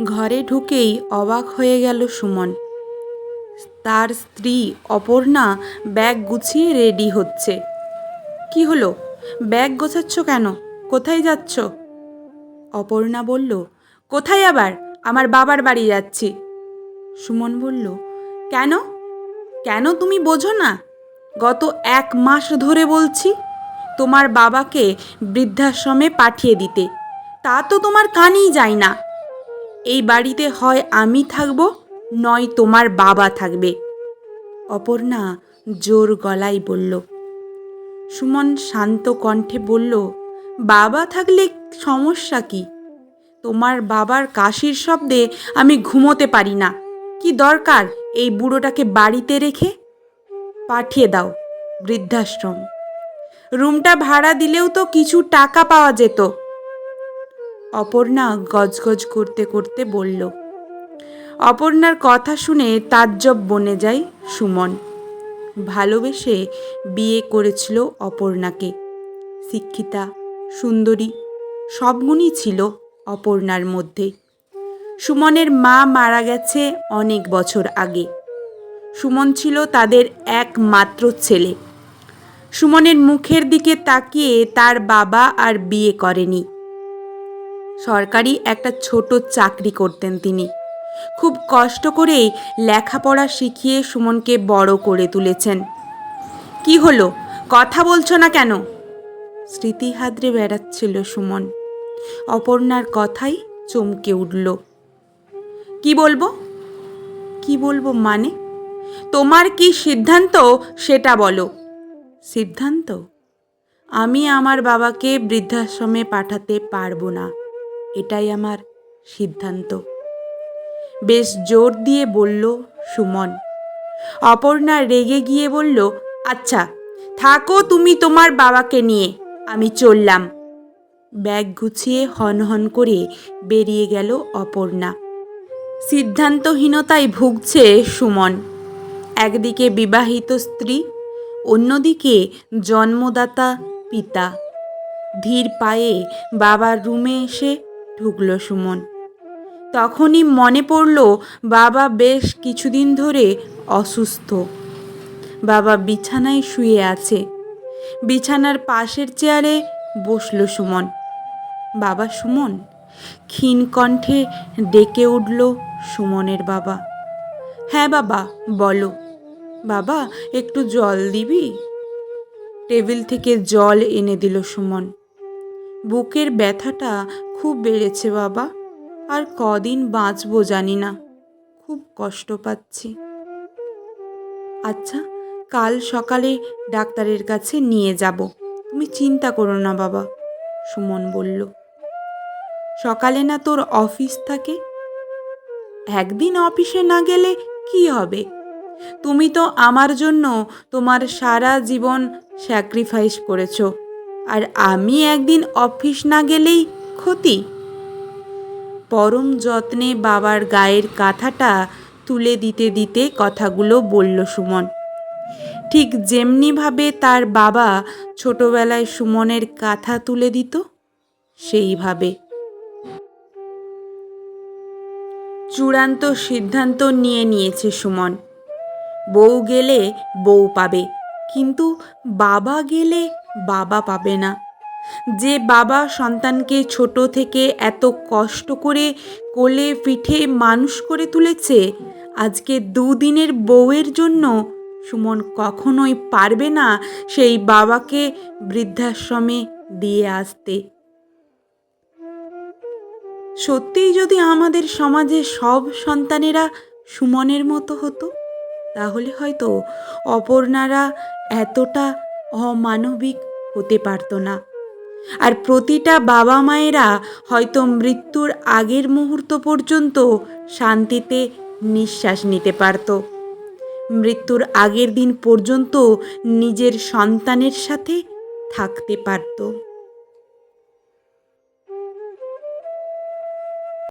ঘরে ঢুকেই অবাক হয়ে গেল সুমন। তার স্ত্রী অপর্ণা ব্যাগ গুছিয়ে রেডি হচ্ছে। কি হলো? ব্যাগ গোছাচ্ছ কেন? কোথায় যাচ্ছ? অপর্ণা বলল, কোথায় আবার? আমার বাবার বাড়ি যাচ্ছি। সুমন বলল, কেন? কেন তুমি বোঝো না? গত এক মাস ধরে বলছি, তোমার বাবাকে বৃদ্ধাশ্রমে পাঠিয়ে দিতে। তা তো তোমার কানেই যায় না। এই বাড়িতে হয় আমি থাকব, নয় তোমার বাবা থাকবে। অপর্ণা জোর গলায় বলল। সুমন শান্ত কণ্ঠে বলল, বাবা থাকলে সমস্যা কি? তোমার বাবার কাশির শব্দে আমি ঘুমোতে পারি না। কি দরকার এই বুড়োটাকে বাড়িতে রেখে? পাঠিয়ে দাও বৃদ্ধাশ্রম। রুমটা ভাড়া দিলেও তো কিছু টাকা পাওয়া যেত। অপর্ণা গজগজ করতে করতে বলল, অপর্ণার কথা শুনে তাজ্জব বনে যায় সুমন। ভালোবেসে বিয়ে করেছিল অপর্ণাকে। শিক্ষিতা, সুন্দরী সব গুণই ছিল অপর্ণার মধ্যে। সুমনের মা মারা গেছে অনেক বছর আগে। সুমন ছিল তাদের একমাত্র ছেলে। সুমনের মুখের দিকে তাকিয়ে তার বাবা আর বিয়ে করেনি। সরকারি একটা ছোট চাকরি করতেন তিনি। খুব কষ্ট করেই লেখাপড়া শিখিয়ে সুমনকে বড় করে তুলেছেন। কি হলো? কথা বলছো না কেন? স্মৃতি হাতড়ে বেড়াচ্ছিল সুমন। অপর্ণার কথাই চমকে উঠল। কি বলব? কি বলব মানে? তোমার কি সিদ্ধান্ত? সেটা বলো। সিদ্ধান্ত? আমি আমার বাবাকে বৃদ্ধাশ্রমে পাঠাতে পারব না। এটাই আমার সিদ্ধান্ত। বেশ জোর দিয়ে বলল, সুমন। অপর্ণা রেগে গিয়ে বলল আচ্ছা থাকো তুমি তোমার বাবাকে নিয়ে, আমি চললাম। ব্যাগ গুছিয়ে হনহন করে বেরিয়ে গেল অপর্ণা। সিদ্ধান্তহীনতায় ভুগছে সুমন। একদিকে বিবাহিত স্ত্রী, অন্যদিকে জন্মদাতা পিতা। ধীর পায়ে বাবার রুমে এসে ঢুকল সুমন। তখনই মনে পড়ল বাবা বেশ কিছুদিন ধরে অসুস্থ। বাবা বিছানায় শুয়ে আছে। বিছানার পাশের চেয়ারে বসল সুমন। বাবা সুমন? ক্ষীণ কণ্ঠে ডেকে উঠল সুমনের বাবা। হ্যাঁ বাবা, বলো। বাবা, একটু জল দিবি? টেবিল থেকে জল এনে দিল সুমন। বুকের ব্যথাটা খুব বেড়েছে বাবা। আর কদিন বাঁচবো জানি না। খুব কষ্ট পাচ্ছি। আচ্ছা কাল সকালে ডাক্তারের কাছে নিয়ে যাব। তুমি চিন্তা করো না বাবা, সুমন বলল। সকালে না তোর অফিস থাকে? একদিন অফিসে না গেলে কি হবে? তুমি তো আমার জন্য তোমার সারা জীবন স্যাক্রিফাইস করেছ। আর আমি একদিন অফিস না গেলেই ক্ষতি। পরম যত্নে বাবার গায়ের কাঁথাটা তুলে দিতে দিতে কথাগুলো বলল সুমন। ঠিক যেমনিভাবে তার বাবা ছোটবেলায় সুমনের কাঁথা তুলে দিত, সেইভাবে। চূড়ান্ত সিদ্ধান্ত নিয়ে নিয়েছে সুমন। বউ গেলে বউ পাবে, কিন্তু বাবা গেলে বাবা পাবে না। যে বাবা সন্তানকে ছোট থেকে এত কষ্ট করে কোলে পিঠে মানুষ করে তুলেছে, আজকে দুদিনের বউয়ের জন্য সুমন কখনোই পারবে না সেই বাবাকে বৃদ্ধাশ্রমে দিয়ে আসতে। সত্যিই যদি আমাদের সমাজে সব সন্তানেরা সুমনের মতো হতো, তাহলে হয়তো অপর্ণারা এতটা অমানবিক হতে পারত না। আর প্রতিটা বাবা মায়েরা হয়তো মৃত্যুর আগের মুহূর্ত পর্যন্ত শান্তিতে নিঃশ্বাস নিতে পারত। মৃত্যুর আগের দিন পর্যন্ত নিজের সন্তানের সাথে থাকতে পারত।